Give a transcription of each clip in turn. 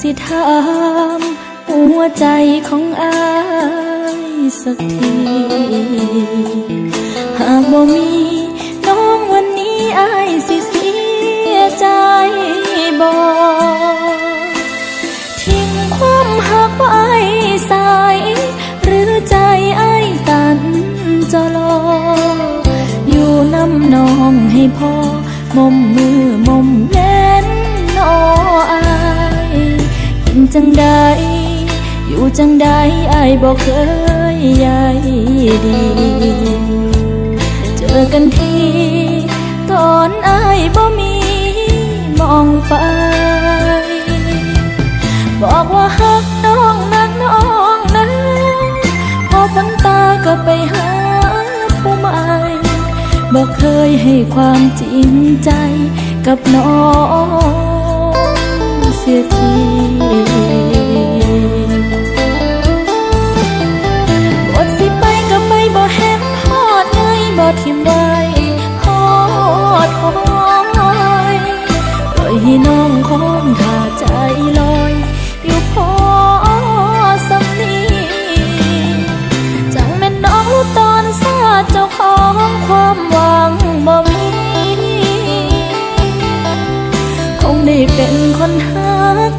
สิถามหัวใจของอายสักที หากบ่มีน้องวันนี้อายสิเสียใจบ่ทิ้งความหักไว้สาย หรือใจอายตันจะรออยู่น้ำนองให้พอมมมือ จังใดอายบอกเคยใยดี เจอกันทีตอนอายบ่มีมองไป บอกว่าฮักน้องนักน้องนะพอพันตาก็ไปหาผู้ใหม่บอกเคยให้ความจริงใจกับน้องเสียที ดหอยปล่อยให้น้องคงท่าใจลอยอยู่พอสำนีจังแม่นน้องตอนซาเจ้าของความหวังบ่มีคงได้เป็นคนหา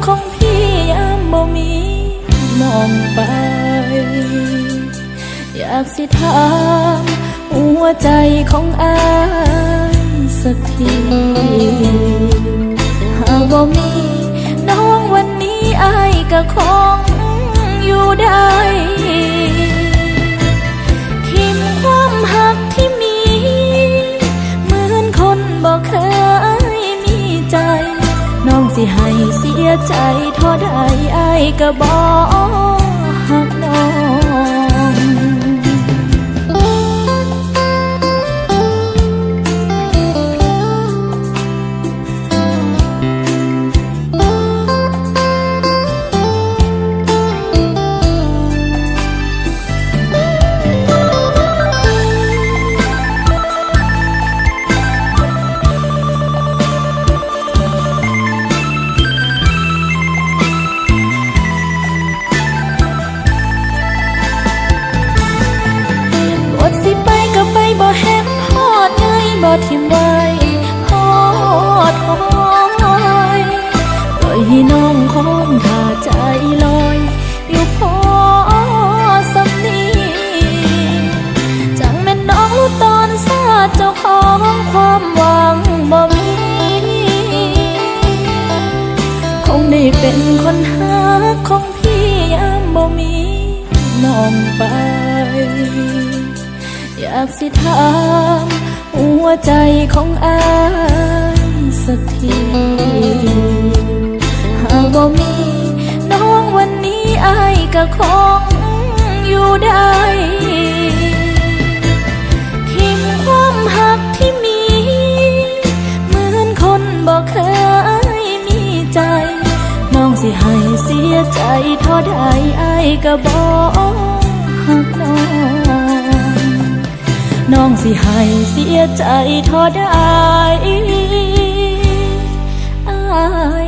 ของพี่ยามบ่มีมองไป อยากสิถามหัวใจของอาย สักทีหากบ่มีน้องวันนี้อายก็คงอยู่ได้ทิมความหักที่มี เหมือนคนบอกเคยมีใจ น้องสิให้เสียใจท่าใดอายก็บอกหักน้อง ไงบ่ทิมไว้ฮอดหอยปล่อยให้น้องคงท่าใจลอย อยู่พอสำนีจังแม่นน้องตอนซาเจ้าของความหวังบ่มี คงได้เป็นคนหาของพี่ยามบ่มีมองไป อยากสิถาม หัวใจของอายสักทีหากบ่มีน้องวันนี้อายก็คงอยู่ได้ทิมความหักที่มีเหมือนคนบอกเคยมีใจน้องสิให้เสียใจท่าใดอายก็บอกหักน้อง น้องสิให้เสียใจเท่าใดอา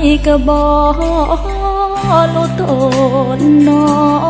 ยก็บอกรู้ตนน้อง